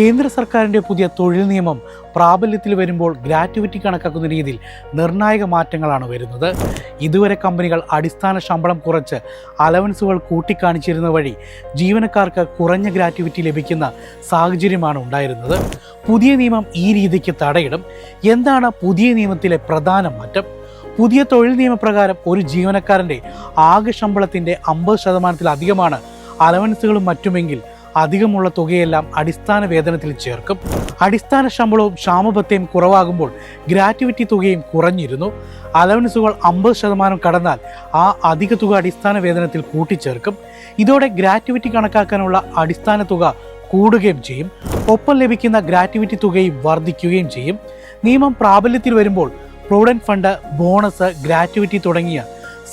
കേന്ദ്ര സർക്കാരിന്റെ പുതിയ തൊഴിൽ നിയമം പ്രാബല്യത്തിൽ വരുമ്പോൾ ഗ്രാറ്റുവിറ്റി കണക്കാക്കുന്ന രീതിയിൽ നിർണായക മാറ്റങ്ങളാണ് വരുന്നത്. ഇതുവരെ കമ്പനികൾ അടിസ്ഥാന ശമ്പളം കുറച്ച് അലവൻസുകൾ കൂട്ടിക്കാണിച്ചിരുന്ന വഴി ജീവനക്കാർക്ക് കുറഞ്ഞ ഗ്രാറ്റുവിറ്റി ലഭിക്കുന്ന സാഹചര്യമാണ് ഉണ്ടായിരുന്നത്. പുതിയ നിയമം ഈ രീതിക്ക് തടയിടും. എന്താണ് പുതിയ നിയമത്തിലെ പ്രധാന മാറ്റം? പുതിയ തൊഴിൽ നിയമപ്രകാരം ഒരു ജീവനക്കാരന്റെ ആകെ ശമ്പളത്തിന്റെ അമ്പത് ശതമാനത്തിലധികമാണ് അലവൻസുകളും മറ്റുമെങ്കിൽ അധികമുള്ള തുകയെല്ലാം അടിസ്ഥാന വേതനത്തിൽ ചേർക്കും. അടിസ്ഥാന ശമ്പളവും ക്ഷാമബത്തയും കുറവാകുമ്പോൾ ഗ്രാറ്റുവിറ്റി തുകയും കുറഞ്ഞിരുന്നു. അലവൻസുകൾ അമ്പത് ശതമാനം കടന്നാൽ ആ അധിക തുക അടിസ്ഥാന വേതനത്തിൽ കൂട്ടിച്ചേർക്കും. ഇതോടെ ഗ്രാറ്റുവിറ്റി കണക്കാക്കാനുള്ള അടിസ്ഥാന തുക കൂടുകയും ചെയ്യും. ഒപ്പം ലഭിക്കുന്ന ഗ്രാറ്റുവിറ്റി തുകയും വർദ്ധിക്കുകയും ചെയ്യും. നിയമം പ്രാബല്യത്തിൽ വരുമ്പോൾ പ്രൊവിഡന്റ് ഫണ്ട് ബോണസ് ഗ്രാറ്റുവിറ്റി തുടങ്ങിയ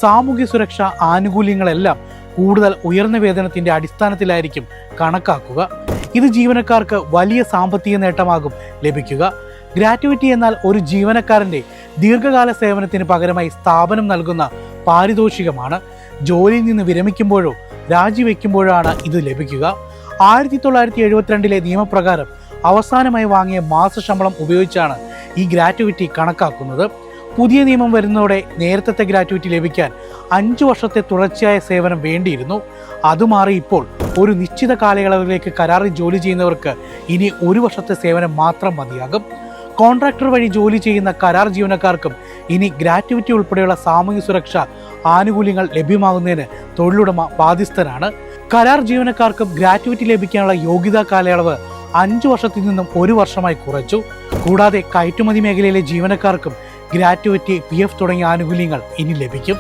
സാമൂഹ്യ സുരക്ഷാ ആനുകൂല്യങ്ങളെല്ലാം കൂടുതൽ ഉയർന്ന വേതനത്തിന്റെ അടിസ്ഥാനത്തിലായിരിക്കും കണക്കാക്കുക. ഇത് ജീവനക്കാർക്ക് വലിയ സാമ്പത്തിക നേട്ടമാകും ലഭിക്കുക. ഗ്രാറ്റുവിറ്റി എന്നാൽ ഒരു ജീവനക്കാരന്റെ ദീർഘകാല സേവനത്തിന് പകരമായി സ്ഥാപനം നൽകുന്ന പാരിതോഷികമാണ്. ജോലിയിൽ നിന്ന് വിരമിക്കുമ്പോഴോ രാജിവെക്കുമ്പോഴാണ് ഇത് ലഭിക്കുക. ആയിരത്തി തൊള്ളായിരത്തി എഴുപത്തിരണ്ടിലെ നിയമപ്രകാരം അവസാനമായി വാങ്ങിയ മാസ ശമ്പളം ഉപയോഗിച്ചാണ് ഈ ഗ്രാറ്റുവിറ്റി കണക്കാക്കുന്നത്. പുതിയ നിയമം വരുന്നതോടെ നേരത്തെ ഗ്രാറ്റുവിറ്റി ലഭിക്കാൻ അഞ്ചു വർഷത്തെ തുടർച്ചയായ സേവനം വേണ്ടിയിരുന്നു. അതുമാറി ഇപ്പോൾ ഒരു നിശ്ചിത കാലയളവിലേക്ക് കരാറിൽ ജോലി ചെയ്യുന്നവർക്ക് ഇനി ഒരു വർഷത്തെ സേവനം മാത്രം മതിയാകും. കോൺട്രാക്ടർ വഴി ജോലി ചെയ്യുന്ന കരാർ ജീവനക്കാർക്കും ഇനി ഗ്രാറ്റുവിറ്റി ഉൾപ്പെടെയുള്ള സാമൂഹ്യ സുരക്ഷ ആനുകൂല്യങ്ങൾ ലഭ്യമാകുന്നതിന് തൊഴിലുടമ ബാധ്യസ്ഥനാണ്. കരാർ ജീവനക്കാർക്കും ഗ്രാറ്റുവിറ്റി ലഭിക്കാനുള്ള യോഗ്യതാ കാലയളവ് അഞ്ചു വർഷത്തിൽ നിന്നും ഒരു വർഷമായി കുറച്ചു. കൂടാതെ കയറ്റുമതി മേഖലയിലെ ജീവനക്കാർക്കും ഗ്രാറ്റുവിറ്റി പി എഫ് തുടങ്ങിയ ആനുകൂല്യങ്ങൾ ഇനി ലഭിക്കും.